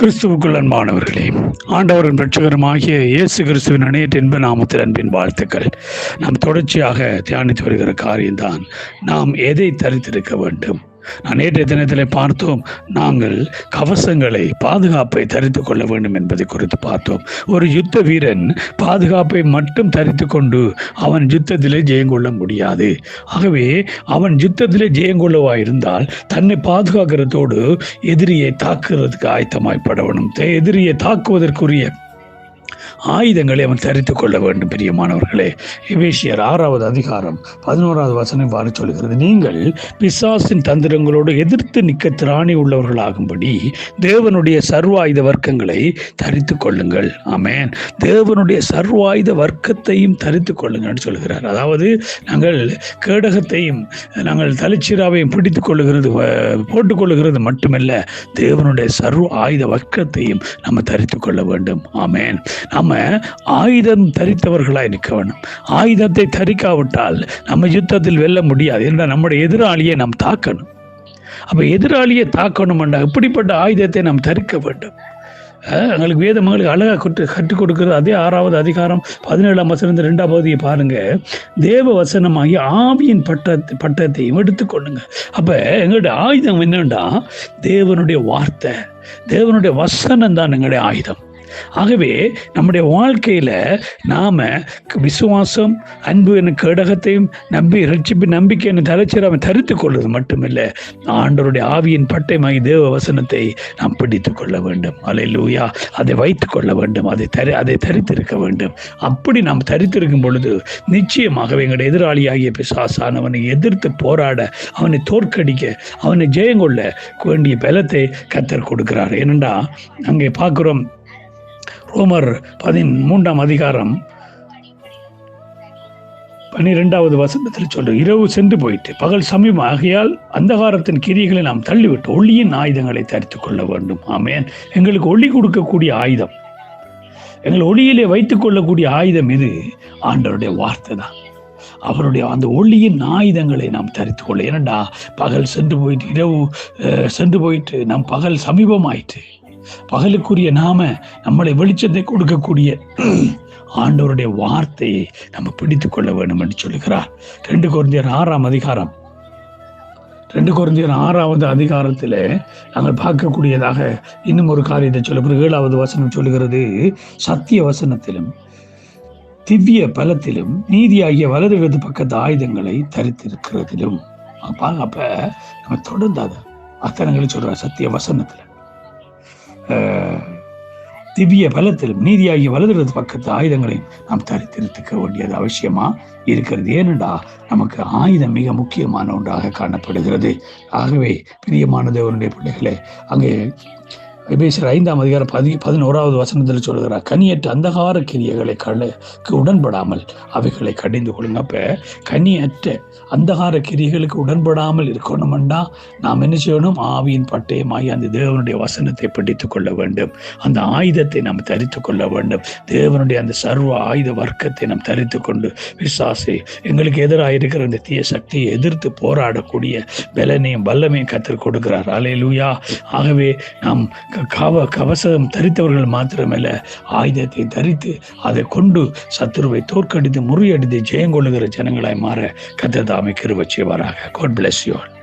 கிறிஸ்துவுக்குள் அன்பானவர்களே ஆண்டவரின் ரட்சகரமாகிய இயேசு கிறிஸ்துவின் அணையற்ற இன்ப நாமத்தில் அன்பின் வாழ்த்துக்கள். நாம் தொடர்ச்சியாக தியானித்து வருகிற காரியம்தான். நாம் எதை தரித்திருக்க வேண்டும்? நான் நேற்றைய தினத்தில் பார்த்தோம். நாங்கள் கவசங்களை பாதுகாப்பை தரித்து கொள்ள வேண்டும் என்பதை குறித்து பார்த்தோம். ஒரு யுத்த வீரன் பாதுகாப்பை மட்டும் தரித்து கொண்டு அவன் யுத்தத்திலே ஜெயங்கொள்ள முடியாது. ஆகவே அவன் யுத்தத்திலே ஜெயங்கொள்ளவா இருந்தால் தன்னை பாதுகாக்கிறதோடு எதிரியை தாக்குறதுக்கு ஆயத்தமாய்ப்படவனும் எதிரியை தாக்குவதற்குரிய ஆயுதங்களை அவன் தரித்து கொள்ள வேண்டும் பிரியமானவர்களே. எபேசியர் ஆறாவது அதிகாரம் பதினோராவது வசனம் வாரி சொல்கிறது நீங்கள் பிசாசின் தந்திரங்களோடு எதிர்த்து நிற்க திராணி உள்ளவர்களாகும்படி தேவனுடைய சர்வாயுத வர்க்கங்களை தரித்து கொள்ளுங்கள். ஆமேன். தேவனுடைய சர்வாயுத வர்க்கத்தையும் தரித்து கொள்ளுங்கள் சொல்கிறார். அதாவது நாங்கள் கேடகத்தையும் நாங்கள் தலைச்சீராவையும் பிடித்து கொள்ளுகிறது போட்டுக்கொள்ளுகிறது மட்டுமல்ல தேவனுடைய சர்வ ஆயுத வர்க்கத்தையும் நம்ம தரித்து கொள்ள வேண்டும். ஆமேன். நம்ம ஆயுதம் தரித்தவர்களாய் நிற்க வேண்டும். ஆயுதத்தை தரிக்காவிட்டால் நம்ம யுத்தத்தில் வெல்ல முடியாது. என்றால் நம்முடைய எதிராளியை நாம் தாக்கணும். அப்போ எதிராளியை தாக்கணும்டா இப்படிப்பட்ட ஆயுதத்தை நாம் தரிக்க வேண்டும். எங்களுக்கு வேத மகளுக்கு அழகாக கற்று கற்றுக் கொடுக்கிறது. அதே ஆறாவது அதிகாரம் பதினேழாம் வசனம் ரெண்டாம் பகுதியை பாருங்க. தேவ வசனமாகி ஆவியின் பட்டத்தை பட்டத்தையும் எடுத்துக்கொள்ளுங்க அப்போ எங்களுடைய ஆயுதம் என்னண்டா தேவனுடைய வார்த்தை. தேவனுடைய வசனம் தான் எங்களுடைய ஆயுதம். ஆகவே நம்முடைய வாழ்க்கையில் நாம் விசுவாசம் அன்பு என கேடகத்தையும் நம்பி ரட்சிப்பு நம்பிக்கை என தலைச்சிராம தரித்து கொள்வது மட்டுமில்லை. ஆண்டவருடைய ஆவியின் பட்டயமாகி தேவ வசனத்தை நாம் பிடித்து கொள்ள வேண்டும். அலை லூயா அதை வைத்து கொள்ள வேண்டும். அதை தரி அதை தரித்திருக்க வேண்டும். அப்படி நாம் தரித்திருக்கும் பொழுது நிச்சயமாகவே எங்களுடைய எதிராளியாகிய பிசாசானவனை எதிர்த்து போராட அவனை தோற்கடிக்க அவனை ஜெயங்கொள்ள வேண்டிய பலத்தை கத்தர் கொடுக்கிறார். ஏனென்றா அங்கே பார்க்குறோம் ரோமர் பதிமூன்றாம் அதிகாரம். பன்னிரெண்டாவது வசனத்தில் சொல்லு இரவு சென்று போயிட்டு பகல் சமீபம் ஆகையால் அந்தகாரத்தின் கிரியைகளை நாம் தள்ளிவிட்டு ஒளியின் ஆயுதங்களை தரித்து கொள்ள வேண்டும். ஆமேன். எங்களுக்கு ஒளி கொடுக்கக்கூடிய ஆயுதம். எங்கள் ஒளியிலே வைத்துக் கொள்ளக்கூடிய ஆயுதம் இது. ஆண்டவருடைய வார்த்தை தான். அவருடைய அந்த ஒளியின் ஆயுதங்களை நாம் தரித்து கொள்ள. ஏனண்டா பகல் சென்று போயிட்டு இரவு சென்று போயிட்டு நம் பகல் சமீபமாயிட்டு பகலுக்குரிய நாம நம்மளை வெளிச்சத்தை கொடுக்கக்கூடிய ஆண்டவருடைய வார்த்தையை நம்ம பிடித்து கொள்ள வேண்டும் என்று சொல்லுகிறார். ரெண்டு குழந்தையர் ஆறாம் அதிகாரம். ரெண்டு குழந்தையர் ஆறாவது அதிகாரத்தில் நாங்கள் பார்க்கக்கூடியதாக இன்னும் ஒரு காரியத்தை சொல்ல ஏழாவது வசனம் சொல்லுகிறது சத்திய வசனத்திலும் திவ்ய பலத்திலும் நீதியாகிய வலது இடது பக்கத்து ஆயுதங்களை தரித்திருக்கிறதிலும். அப்ப நம்ம தொடர்ந்து அத்தனங்களை சொல்ற சத்திய வசனத்தில். திவ்ய பலத்திலும் நீதியாகிய வலதுறது பக்கத்து ஆயுதங்களை நாம் தரித்திருத்துக்க வேண்டியது அவசியமா? இருக்கிறது. ஏனென்றா நமக்கு ஆயுதம் மிக முக்கியமான ஒன்றாக காணப்படுகிறது. ஆகவே பிரியமான தேவனுடைய பிள்ளைகளே அங்கே எபேசியர் ஐந்தாம் அதிகாரம் பதி பதினோராவது வசனத்தில் சொல்கிறார் கனியற்ற அந்தகார கிரியைகளை கலைக்கு உடன்படாமல் அவைகளை கடிந்து கொள்ளுங்க. அப்போ கனியற்ற அந்தகார கிரியைகளுக்கு உடன்படாமல் இருக்கணும்னா நாம் என்ன செய்யணும்? ஆவியின் பட்டயமாகி அந்த தேவனுடைய வசனத்தை பிடித்து கொள்ள வேண்டும். அந்த ஆயுதத்தை நாம் தரித்து கொள்ள வேண்டும். தேவனுடைய அந்த சர்வ ஆயுத வர்க்கத்தை நாம் தரித்து கொண்டு விசாசை எங்களுக்கு எதிராக இருக்கிற அந்த தீய சக்தியை எதிர்த்து போராடக்கூடிய பலனையும் வல்லமையும் கற்றுக் கொடுக்கிறார். அலையிலூயா ஆகவே நாம் கவ கவசம் தரித்தவர்கள் மாத்திரமல்ல ஆயுதத்தை தரித்து அதை கொண்டு சத்துருவை தோற்கடித்து முறியடித்து ஜெயங்கொள்ளுகிற ஜனங்களாய் மாற கத்ததாமை கிருவச்சியவராக காட் பிளஸ் யூ ஆல்